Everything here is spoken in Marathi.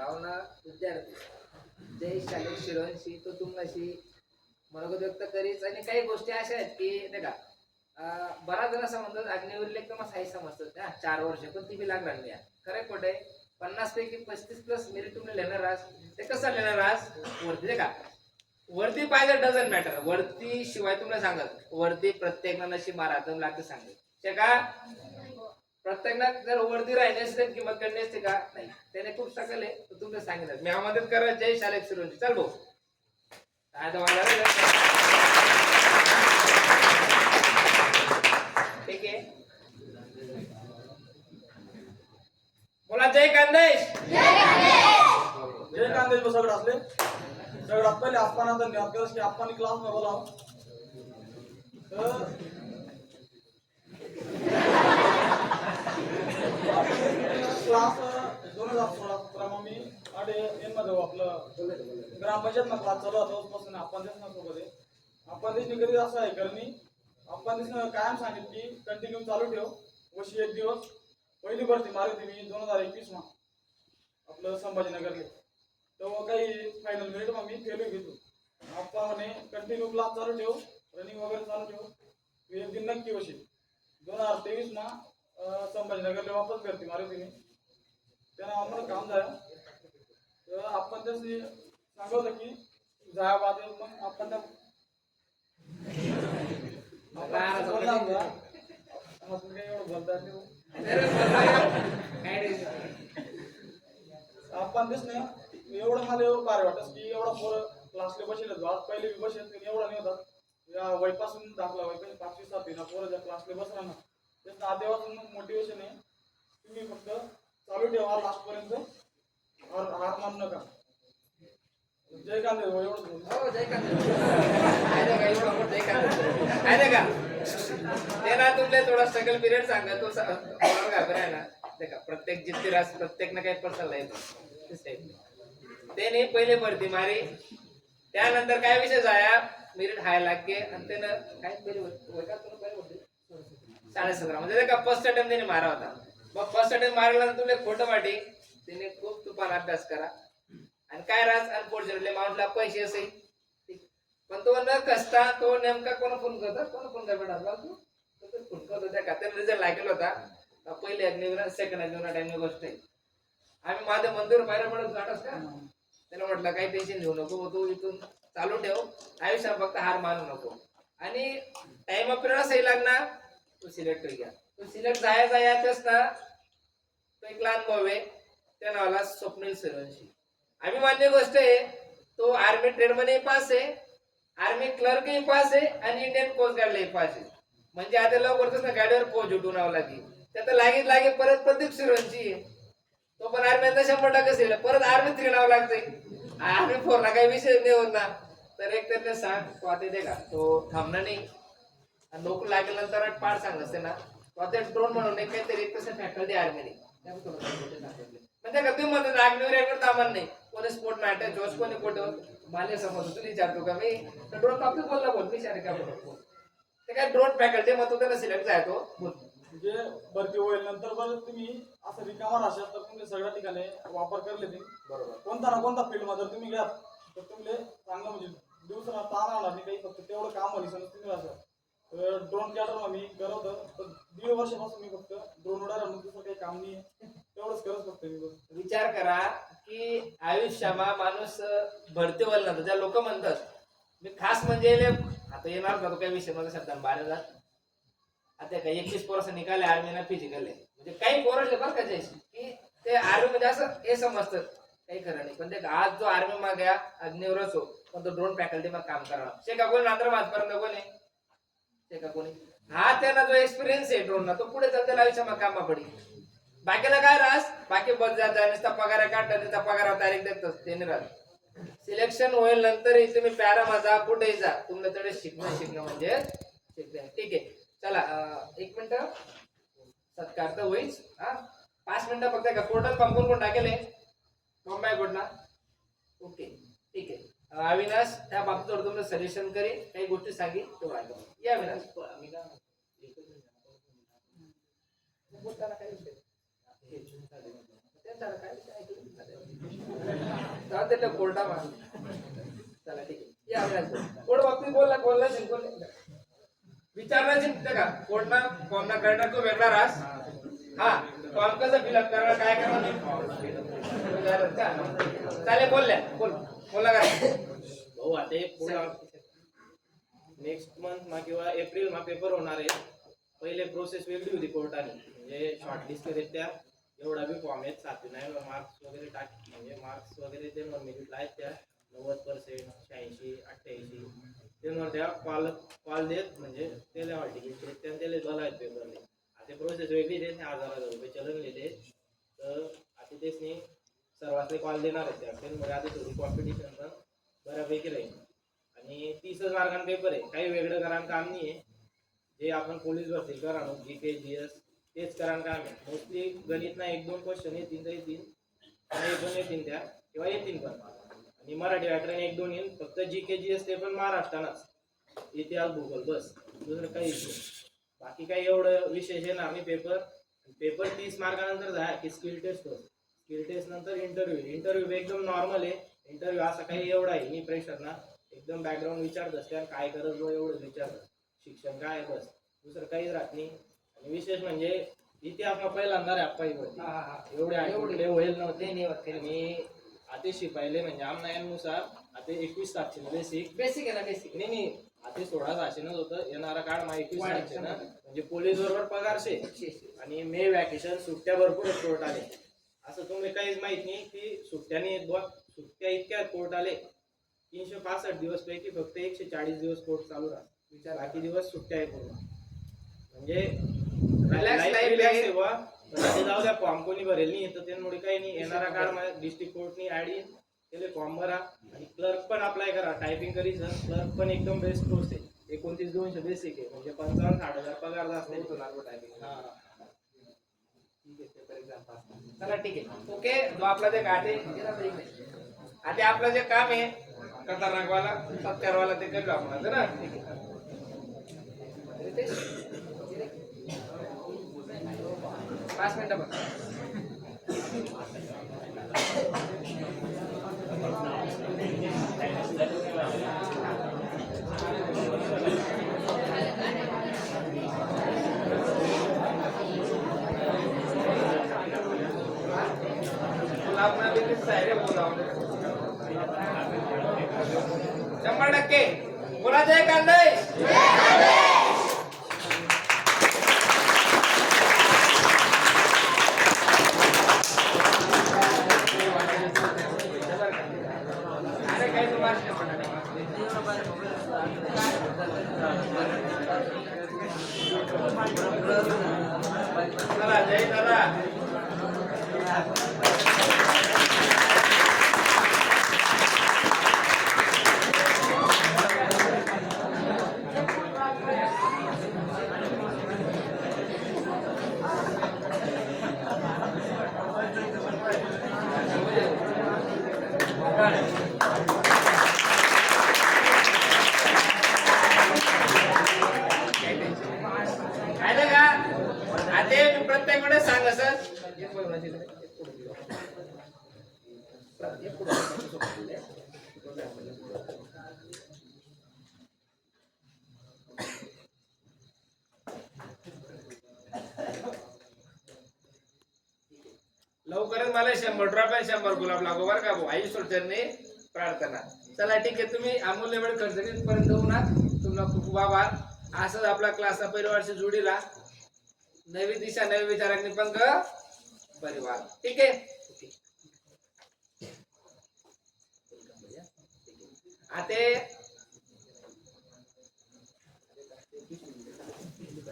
भावना विद्यार्थी. जय शालेय शिरोंशी तो तुमशी मनोगत व्यक्त करीच आणि काही गोष्टी अशा आहेत की नाही का बराच जण असं म्हणतात अग्निवरील एकदम असं समजतात हा चार वर्ष पण ती बी लागणार नाही खरं खोटे पन्नास पैकी पस्तीस प्लस मेरिट तुम्ही लिहिणार आहात. ते कसं लिहिणार आहात? वरती नाही का वरती पाहिजे डझन मॅटर वरती शिवाय तुम्हाला सांगत वरती प्रत्येक नशी मारा तर लागते सांगेल ते का प्रत्येकना जर वरती राहिली असते किंमत कळली असते का? नाही. त्याने खूप सकल आहे. तर तुम्हाला सांगितलं. मी मदत करा. जय शालेक सुरवंशी चल भाऊ. काय तर ठीक आहे. बोला जय कांदेश. जय कांदेश बस सगळं असले. सगळ्यात पहिले आपण धन्यवाद. करस की आपण क्लासमध्ये बोलाव तर क्लास दोन हजार सोळा सतरा मग मी आडे एनमध्ये आपलं ग्रामपंचायत ना क्लास चालू होता पासून आपण देश ना सोबत आहे आपण कधी असं आहे मी आपण देश कायम सांगितलं की कंटिन्यू चालू ठेव. वशी एक दिवस पहिली भरती मारली मी दोन हजार एकवीस मा. आपलं संभाजीनगरले. तेव्हा काही फायनल मिनिट मग मी फेलू घेतो आप्पा म्हणे कंटिन्यू क्लास चालू ठेव रनिंग वगैरे चालू ठेव. मी एक दिन नक्की बसेल दोन हजार तेवीस मा संभाजीनगरला वापस करते मारुती मी. त्यानं आम्हाला काम झालं. तर आपण त्याशी सांगवलं की जाया बाद मग आपण आपण दिस नाही एवढं मला एवढं भारी वाटत की एवढा पोरं क्लासले बसेल आज पहिले बी बसेल एवढा नाही होता. या वयपासून दाखला वयपासून पाचवी सातवी ना पोरं ज्या क्लासले बसला ना त्याचं आदेवासून मोटिवेशन आहे. तुम्ही फक्त चालू ठेवा लास्ट पर्यंत. हार हार मानू नका. जय कांदे हो, जय कांदेश. जय कांदेश. आहे का? ते ना तुमले थोडा स्ट्रगल पिरियड सांगा तो सा- घाबराय आहे ना ते प्रत्येक जिद्दी रास प्रत्येक ना काही पर्सनल आहे ते नाही पहिले भरती मारी त्यानंतर काय विषय जाया मिरिट हाय लागे आणि त्यानं काय पहिले वय- साडे सतरा म्हणजे ते का फर्स्ट अटेम्प्ट त्याने मारा होता मग फर्स्ट अटेम्प्ट मारल्यानंतर तुला खोटं वाटी त्याने खूप तुफान अभ्यास करा आणि काय राज? अनफॉर्च्युनेटली माउंटला पैसे असे. पण तो न कसता तो नेमका कोण फोन करतात कोण फोन करतात तू फोन करतो. त्या खात्यात रिझल्ट लागेल होता. पहिले अग्निवीरा सेकंड अग्निवीरा टाइम गोष्ट आहे. आम्ही माझं मंदिर बाहेर पडत जातच का त्याला म्हटलं काही टेन्शन घेऊ नको तू इथून चालू ठेव. आयुष्यात फक्त हार मानू नको. आणि टाइम ऑफ पिरियड लागणार. तू सिलेक्ट घ्या तू सिलेक्ट जाया जायातच ना तो एक लहान भाऊ आहे. त्या नावाला स्वप्नील सूर्यवंशी अभिमान्य गोष्ट आहे तो आर्मी ट्रेडमध्ये पास आहे आर्मी क्लर्कही पास आहे आणि इंडियन कोस्ट गार्डलाही पास आहे. म्हणजे आता लवकरच ना गाडीवर पोच उठून आव लागेल. त्यात लागेल लागे परत प्रदीप सूर्यवंशी आहे. तो पण आर्मी शंभर टक्के सिलेक्ट परत आर्मी थ्री नाव लागतंय. आर्मी फोर ला काही विषय नाही होत ना. तर एक तर ते सांग तो आता दे का? तो थांबणार नाही. आणि नोकरी लागल्यानंतर पाठ सांग असते ना. तो आता ड्रोन म्हणून काहीतरी एक तसं फॅकल्टी आर्मी म्हणजे का तुम्ही म्हणतो आग्नेवर एकडे तामान नाही. कोणी स्पोर्ट मॅटर जोश कोणी कुठं? मान्य समजतो तू विचारतो का? मी ड्रोन बाबतीत बोलला बोल मी शारे का बोलतो ते काय ड्रोन फॅकल्टी मग तो त्याला सिलेक्ट जायतो म्हणजे भरती होईल नंतर बरं तुम्ही असं रिकामा राहशाल तर तुम्ही सगळ्या ठिकाणी वापर करले ते. बरोबर. कोणता ना कोणता फील्डमध्ये तुम्ही घ्याल तर तुम्ही चांगलं म्हणजे दिवसाला ताण आला नाही काही फक्त तेवढं काम होईल समज तुम्ही असं. ड्रोन कॅटर मी करत तर दीड वर्षापासून मी फक्त ड्रोन उडायला म्हणून दुसरं काही काम नाही तेवढंच करत फक्त मी बस. विचार करा की आयुष्यामा माणूस भरते वल ना ज्या लोक म्हणतात मी खास म्हणजे आता येणार का तो काही विषय माझा शब्द बाहेर जात आता काय एकवीस पोरस निघाले आर्मीना फिजिकल आहे. म्हणजे काही पोरसले बरं का जयशी की ते आर्मी मध्ये असं हे समजतात. काही खरं नाही. पण ते आज जो आर्मी मा गया अग्निवर हो. पण तो ड्रोन फॅकल्टी मध्ये काम करा शेका कोणी नांतर वाजपर्यंत कोणी? आहे का कोणी? हा त्यांना जो एक्सपिरियन्स आहे ड्रोनला तो पुढे चालते आयुष्यामा कामा पडी बाकीला काय रास? बाकी बस जात नुसता पगार काढता त्याचा पगार तारीख देतात ते राहत. सिलेक्शन होईल नंतर तुम्ही पॅरा माझा कुठे जा. तुमच्या तडे शिकणं शिकणं म्हणजे शिकणं. ठीक आहे. चला एक मिनिट. सत्कार तर होईच. हा? पाच मिनिटं फक्त का पोर्टल पंपून कोण टाकेले मुंबई कोणला ओके. ठीक आहे. अविनाश त्या बाबतीवर तुम्हाला सजेशन करेन. काही गोष्टी सांगेन तो ऐका या अविनाश. मिनिट. बोलताना त्याला कोरडा मार कोर्टा चला ठीक आहे. या अविनाश भाऊ. बाबतीत बोलला बोलला जिंकून बोलला विचारणार का कोर्टना फॉर्मना करणार तो वेगळा रास? हा फॉर्म कसं फिलअप करणार काय करणार? चालेल बोलल्या बोल. बोला का? भाऊ आता एक नेक्स्ट मंथ मा किंवा एप्रिल मा पेपर होणार आहे. पहिले प्रोसेस वेगळी होती कोर्टाने. म्हणजे शॉर्टलिस्ट करीत त्या एवढा बी फॉर्म आहे सातवी नाही मार्क्स वगैरे टाक. म्हणजे मार्क्स वगैरे ते मेरिटला आहेत त्या नव्वद पर्सेंट शहाऐंशी अठ्ठ्याऐंशी ते त्या कॉल कॉल देत म्हणजे त्याला हॉल तिकीट देत त्या त्याला बघा आहेत पेपरले आता प्रोसेस वेगळी देत नाही हजार हजार रुपये चलन लिहिले तर आता तेच नाही सर्वांचे कॉल देणार आहेत त्या. त्यामुळे आता थोडी कॉम्पिटिशन पण बऱ्यापैकी राहील. आणि तीसच मार्कांना पेपर आहे. काही वेगळं करायला काम नाही आहे जे आपण पोलीस भरती करा जी के जी एस तेच करायला काय आहे मोस्टली गणित ना एक दोन क्वेश्चन येतील तर येतील आणि एक दोन येतील त्या किंवा येतील पण. आणि मराठी व्याकरण एक दोन येईल फक्त जी के जी असते पण महाराष्ट्रालाच इतिहास भूगोल बस. दुसरं काहीच नाही. बाकी काही एवढं विशेष येणार नाही पेपर पेपर तीस मार्कानंतर जा की स्किल टेस्ट होत. स्किल टेस्ट नंतर इंटरव्ह्यू इंटरव्ह्यू एकदम नॉर्मल आहे. इंटरव्ह्यू असा काही एवढा आहे मी प्रेशर ना. एकदम बॅकग्राऊंड विचारत असते काय करत एवढं विचारत. शिक्षण काय बस. दुसरं काहीच राहत नाही. आणि विशेष म्हणजे इतिहास पहिल्यांदा रे अप्पा हा, हा, हा. एवढे एवढे. होईल नव्हते. होत, आणि आता शिपायले म्हणजे आमनायांनुसार आता एकवीस तारखेला बेसिक बेसिक आहे ना बेसिक नाही नाही. आता सोळा सहाशेनच होतं. येणारा काळ मा एकवीस तारखेला शंभर. म्हणजे पोलीस बरोबर पगारशे आणि मे वॅकेशन सुट्ट्या भरपूर कोर्ट आले. असं तुम्ही काहीच माहीत नाही की सुट्ट्याने सुट्ट्या इतक्या कोर्ट आले. तीनशे पासष्ट दिवस पैकी फक्त एकशे चाळीस दिवस कोर्ट चालू राहत विचार बाकी दिवस सुट्ट्या आहे पूर्ण. म्हणजे Life relax आहे. ते जाऊ द्या फॉर्म कोणी भरेल नाही तर त्यामुळे काही नाही. येणारा काळ डिस्ट्रिक्ट कोर्टनी ऍड येईल त्याला फॉर्म भरा. आणि क्लर्क पण अप्लाय करा. टायपिंग करी सर क्लर्क पण एकदम बेस्ट कोर्स आहे. एकोणतीस दोनशे बेसिक आहे. म्हणजे पंचावन्न साठ हजार पगार जास्त आहे. हा. ठीक आहे पेपर एक्झाम पास चला ठीक आहे. ओके जो आपला जे आहे आता आपलं जे काम आहे खतरनाकवाला सत्कारवाला ते करू आपण ना? ठीक आहे. पाच मिनिटं बघ. तुला शंभर टक्के. बोला जय कांदे. はい。लवकरच मला शंभर ड्रॉप शंभर गुलाब लागो बरं का भाऊ. आई सोडचरने प्रार्थना. चला ठीक आहे तुम्ही अमूल्य वेळ खर्च करीत पर्यंत होऊ ना तुम्हाला खूप खूप आभार. असंच आपला क्लासचा वर्षी जुडीला नवी दिशा नवी विचारांनी पण ग परिवार. ठीक आहे? आता